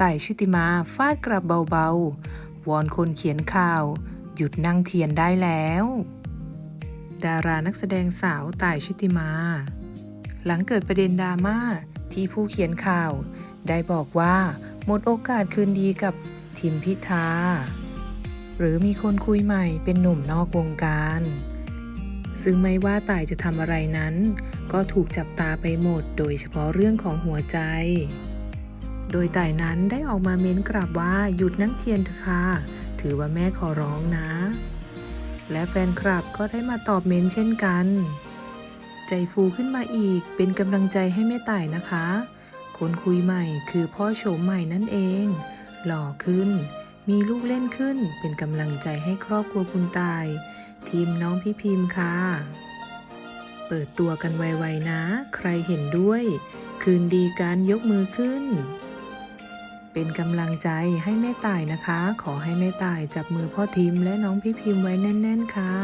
ต่ายชุติมาฟาดกลับเบาๆ วอนคนเขียนข่าว หยุดนั่งเทียนได้แล้ว ดารานักแสดงสาวต่ายชุติมา หลังเกิดประเด็นดราม่าที่ผู้เขียนข่าว ได้บอกว่า หมดโอกาสคืนดีกับทิมพิธา หรือมีคนคุยใหม่เป็นหนุ่มนอกวงการ ซึ่งไม่ว่าต่ายจะทำอะไรนั้น ก็ถูกจับตาไปหมดโดยเฉพาะเรื่องของหัวใจ โดยไต่นั้นได้ออกมาเม้นกลับว่าหยุดนั่งเทียนเถอะค่ะ ถือว่าแม่ขอร้องนะ และแฟนคลับก็ได้มาตอบเม้นเช่นกัน ใจฟูขึ้นมาอีกเป็นกำลังใจให้แม่ต่ายนะคะ คนคุยใหม่คือพ่อโฉมใหม่นั่นเอง หล่อขึ้น มีลูกเล่นขึ้นเป็นกำลังใจให้ครอบครัวคุณตาย ทีมน้องพี่พิมพ์ค่ะเปิดตัวกันไวๆนะ ใครเห็นด้วย คืนดีการยกมือขึ้น เป็นกำลังใจให้แม่ตายนะคะ ขอให้แม่ตายจับมือพ่อทิมและน้องพี่พิมพ์ไว้แน่น ๆ ค่ะ